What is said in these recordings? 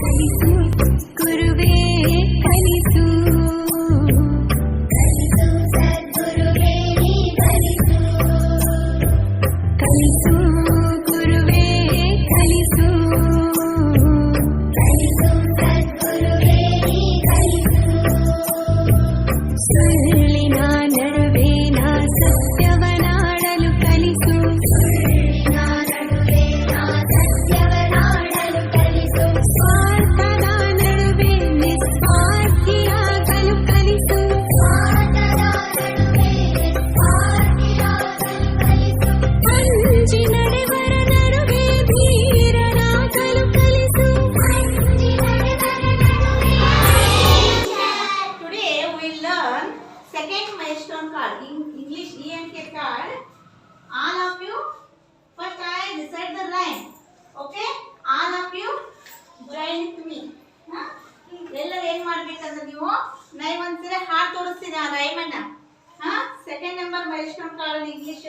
ಕಲಿಸು ಗುರುವೇ ಕಲಿಸು Card. All of you, first I recite the rhyme. Okay? All of you join with me. ಎಲ್ಲರೂ ಏನ್ ಮಾಡ್ಬೇಕಂದ್ರೆ ನೀವು ನೈ ಒಂದ್ಸರಿ ಹಾಡು ತೋರಿಸ್ತೀನಿ ಆ ರೈಮ್ ಹಾ second number milestone card English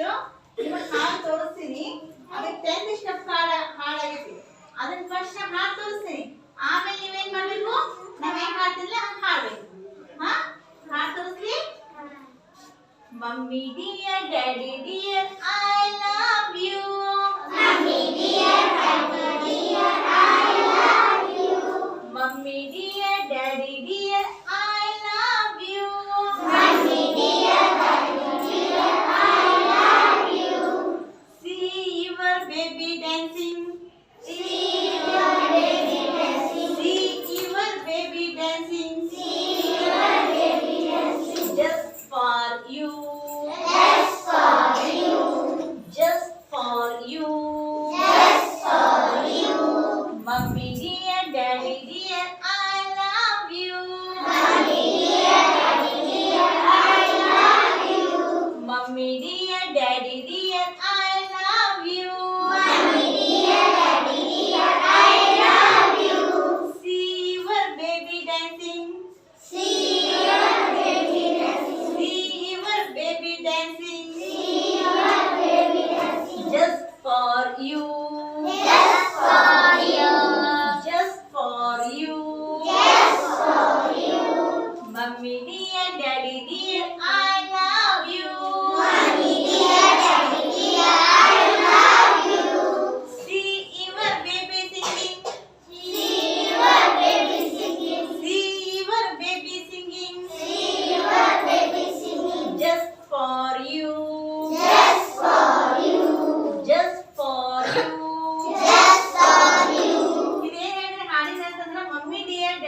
ಹಾಡ್ ತೋರಿಸ್ತೀನಿ. ಅದಕ್ಕೆ ಟೆಂತ್ ಸ್ಟೆಪ್ ಕಾರ್ಡ್ ಹಾಡಾಗೈತಿ ಅದನ್ನ ಫಸ್ಟ್ ಹಾಡು ತೋರಿಸ್ತೀನಿ. ಆಮೇಲೆ ನೀವೇನ್ ಮಾಡ್ಬೇಕು? ನಾವ್ ಹಾಡ್ತಿಲ್ಲ ಹಾಡು ಹಾಡ್ಬೇಕು. Mommy dear, Daddy dear, I love you. Mommy dear, daddy.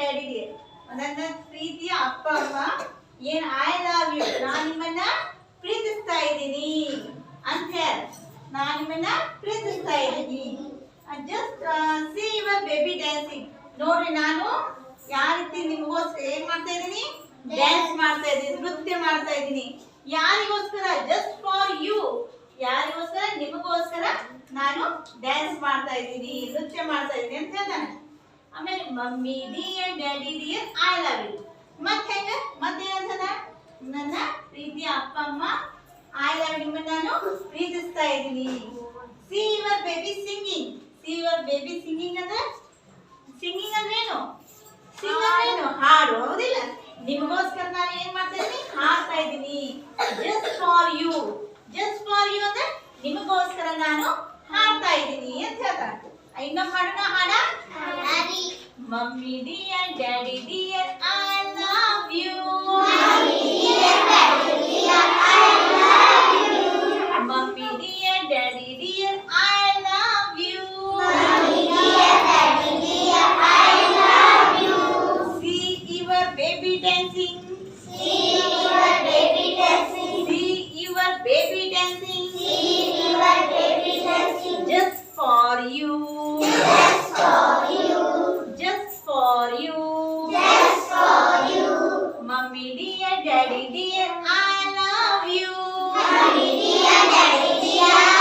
Mummy dear daddy dear ನನ್ನ ಪ್ರೀತಿಯ ಅಪ್ಪ, ಅಮ್ಮ, ಏನ್ ಐ ಲವ್ ಯು ನಾನ್ ನಿಮ್ಮನ್ನ ಪ್ರೀತಿಸ್ತಾ ಇದ್ದೀನಿ ಅಂತ ಹೇಳ. ನಾನ್ ನಿಮ್ಮನ್ನ ಪ್ರೀತಿಸ್ತಾ ಇದ್ದೀನಿ. Just see your baby dancing ನೋಡ್ರಿ, ನಾನು ಯಾವ ರೀತಿ ನಿಮಗೋಸ್ಕರ ಏನ್ ಮಾಡ್ತಾ ಇದ್ದೀನಿ? ಡ್ಯಾನ್ಸ್ ಮಾಡ್ತಾ ಇದ್ದೀನಿ, ನೃತ್ಯ ಮಾಡ್ತಾ ಇದ್ದೀನಿ. ಯಾರಿಗೋಸ್ಕರ? ಜಸ್ಟ್ ಫಾರ್ ಯು ಯಾರಿಗೋಸ್ಕರ? ನಿಮಗೋಸ್ಕರ ನಾನು ಡ್ಯಾನ್ಸ್ ಮಾಡ್ತಾ ಇದ್ದೀನಿ, ನೃತ್ಯ ಮಾಡ್ತಾ ಇದ್ದೀನಿ ಅಂತ ಹೇಳ್ತಾನೆ. ಆಮೇಲೆ mummy dear daddy dear I love you. ಮತ್ತೆ ಹೆಂಗ? ಮತ್ತೆ ಏನಂತದ ನನ್ನ ಪ್ರೀತಿಯ ಅಪ್ಪ, ಅಮ್ಮ, ಐ ಲವ್ ನಿಮ್ಮನ್ನ ನಾನು ಪ್ರೀತಿಸ್ತಾ ಇದ್ದೀನಿ. See your baby singing. See your baby singing ಅಂದ್ರೆ? ಸಿಂಗಿಂಗ್ ಅಂದ್ರೆ ಏನು? ಸಿಂಗ್ ಅಂದ್ರೆ ಏನು? ಹಾಡು. ಹೌದಿಲ್ಲ? ನಿಮಗೋಸ್ಕರ ನಾನು ಏನ್ ಮಾಡ್ತಾ ಇದ್ದೀನಿ? ಹಾಡ್ತಾ ಇದ್ದೀನಿ. Just for you just for you ಅಂದ್ರೆ ನಿಮಗೋಸ್ಕರ ನಾನು ಹಾಡ್ತಾ ಇದ್ದೀನಿ ಅಂತ ಹೇಳ್ತಾರೆ. ಇನ್ನೊಮ್ಮೆ ಹಾಡೋಣ ಹಾಡ? Mummy dear daddy dear Dari dia, dari dia, I love you. Dari dia, dari dia.